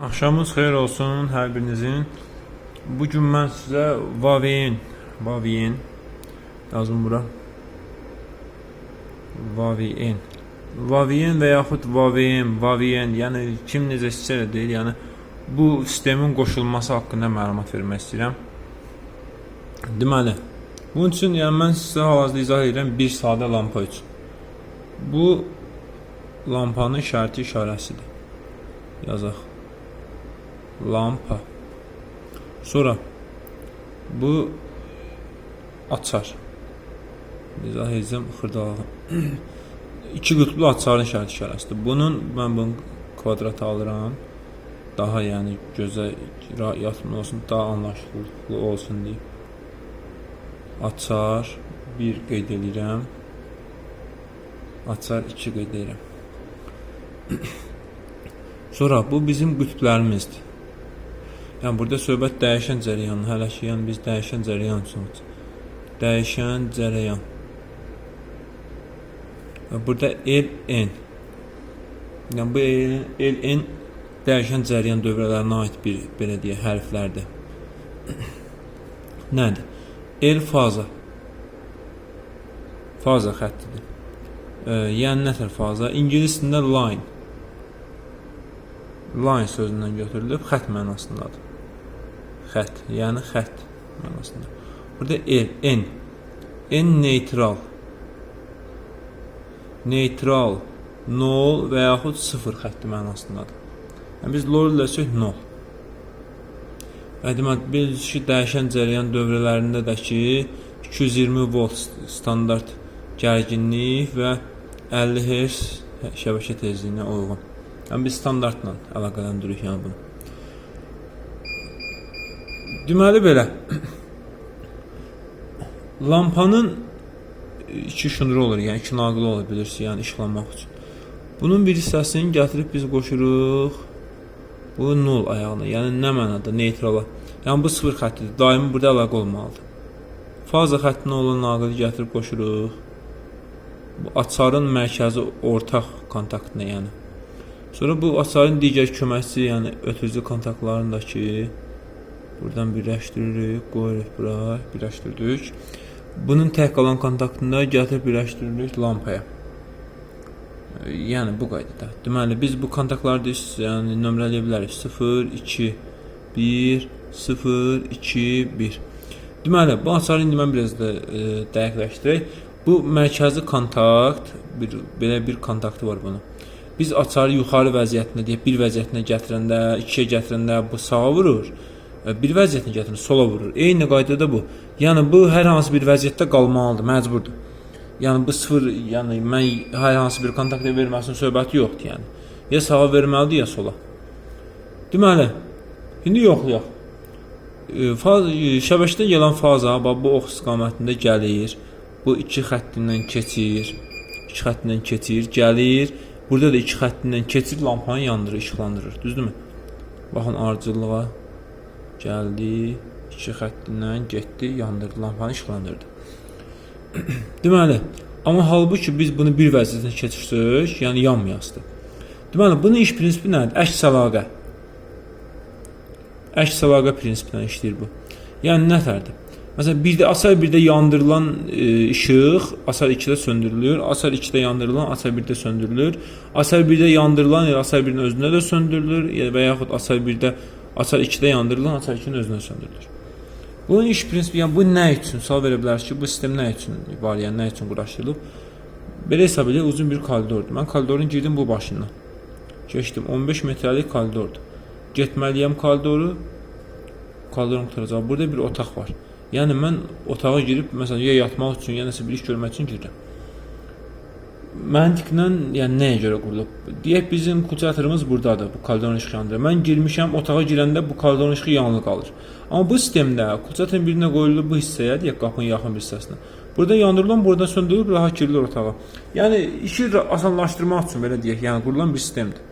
Axşamınız xeyir olsun hər birinizin. Bu gün mən sizə Vavien, Vavien yazın bura. Vavien. Vavien və yaxud Vavien, Vavien, yəni kim necə istəyir deyir, yəni bu sistemin qoşulması haqqında məlumat vermək istəyirəm. Deməli, bunun üçün yəni mən sizə hal-hazırda izah edirəm bir sadə lampa üçün. Bu lampanın işarəti işarəsidir. Yazaq. Lampa. Sonra bu açar. İzah edəcəm xırdalığı. İki qutblu açarın işarət işarəsidir. Bunun mən bunu kvadrata alıram. Daha yəni gözə yatmır olsun, daha anlaşılır olsun deyə. Açar 1 qeyd edirəm. Açar 2 qeyd edirəm. Sonra bu bizim qütblərimizdir. Yəni burada söhbət dəyişən cərəyanı, hələ ki, yəni biz dəyişən cərəyan üçün dəyişən cərəyan. Və burada ln. Yəni bu ln, dəyişən cərəyan dövrələrinə aid bir belə deyə hərflərdir. Nədir? L faza. Faza xəttidir. E, yəni nə tər faza? İngilis dilində line. Line sözündən götürülüb xətt mənasındadır. Xətt, yəni xətt mənasında. Burada L, N. N neytral. Neytral, nol və yaxud sıfır xətti mənasındadır. Yəni biz lol desək nol. Və demək biz ki, dəyişən cərəyan dövrələrində də ki 220 volt standart gərginlik və 50 Hz şəbəkə tezliyinə uyğun. Yəni biz standartla əlaqələndiririk yəni bunu. Deməli belə. Lampanın iki şnuru olur, yəni iki naqili ola bilirsiniz, yəni işıqlanmaq üçün. Bunun bir hissəsini gətirib biz qoşuruq bu nol ayağına, yəni nə mənada neytrala. Yəni bu sıfır xəttidir. Daimi burada əlaqə olmalıdır. Faza xəttinə olan naqili gətirib qoşuruq. Bu açarın mərkəzi ortaq kontaktına, yəni. Sonra bu açarın digər köməkçi, yəni ötürücü kontaktlarındakı buradan birləşdiririk, qoyuruq bura, birləşdirdik. Bunun tək qalan kontaktında gətirib birləşdiririk lampaya. Yəni bu qaydada. Deməli biz bu kontaktları yəni nömrələyə bilərik. 0 2 1 0 2 1. Deməli bu açarı indi mən biraz da e, dəqiqləşdirək. Bu mərkəzi kontakt bir belə bir kontaktı var bunun. Biz açarı yuxarı vəziyyətinə deyək, bir vəziyyətinə gətirəndə, ikiyə gətirəndə bu sağa vurur. E, Bir vəziyyətinə gətirəndə sola vurur. Eyni qaydada bu. Yəni bu hər hansı bir vəziyyətdə qalmalıdır, məcburdur. Yəni bu sıfır, yəni mən hər hansı bir kontakta verməsinin söhbəti yoxdur, yəni. Ya sağa verməlidir, ya sola. Deməli, indi yoxlayaq. E, Faz e, şəbəkədən gələn faza bax bu ox istiqamətində gəlir. Bu iki xəttindən keçir. İki xəttindən keçir, gəlir. Burada da iki xəttindən keçir, lampanı yandırır, işıqlandırır. Düzdürmü? Baxın ardıcıllığa gəldi, iki xəttindən getdi, yandırdı, lampanı işıqlandırdı. Deməli, amma halbuki biz bunu bir vəziyyətinə keçirsək, yəni yanmayasdır. Deməli, bunun iş prinsipi nədir? Əks əlaqə. Əks əlaqə prinsipi ilə işləyir bu. Yəni nətərdir? Məsələn, birdə asar 1-də yandırılan e, işıq asar 2-də söndürülür, asar 2-də yandırılan asar 1-də söndürülür. Asar 1-də yandırılan asar 1-in özündə də söndürülür, yəni və yaxud asar 1-də asar 2-də yandırılan asar 2-nin özündə söndürülür. Bunun iş prinsipi, yəni bu nə üçün? Sual verə bilərsiniz ki, bu sistem nə üçün var, yəni nə üçün quraşdırılıb? Belə hesab edək, uzun bir koridordur. Mən koridorun girdim bu başından. Keçdim, 15 metrlik koridordur. Getməliyəm koridoru. Koridorun qutaracaq. Burada bir otaq var. Yəni mən otağa girib məsələn ya yatmaq üçün, ya nəsə bir iş görmək üçün girirəm. Məntiqlə, yəni nəyə görə qurulub? Deyək bizim kultivatorımız burdadır, bu koridorun işığı yandırır. Mən girmişəm, otağa girəndə bu koridorun işığı yanılı qalır. Amma bu sistemdə kultivatorun birinə qoyulur bu hissəyə, deyək qapının yaxın bir hissəsinə. Burada yandırılan, buradan söndürülüb rahat girilir otağa. Yəni işi asanlaşdırmaq üçün belə deyək, yəni qurulan bir sistemdir.